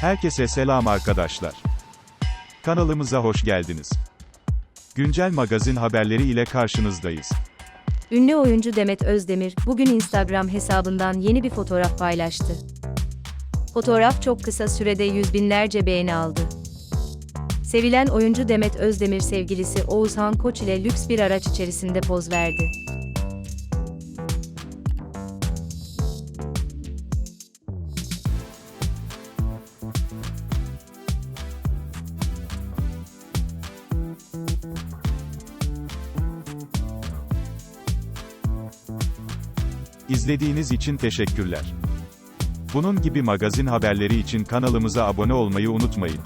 Herkese selam arkadaşlar. Kanalımıza hoş geldiniz. Güncel magazin haberleri ile karşınızdayız. Ünlü oyuncu Demet Özdemir, bugün Instagram hesabından yeni bir fotoğraf paylaştı. Fotoğraf çok kısa sürede yüz binlerce beğeni aldı. Sevilen oyuncu Demet Özdemir sevgilisi Oğuzhan Koç ile lüks bir araç içerisinde poz verdi. İzlediğiniz için teşekkürler. Bunun gibi magazin haberleri için kanalımıza abone olmayı unutmayın.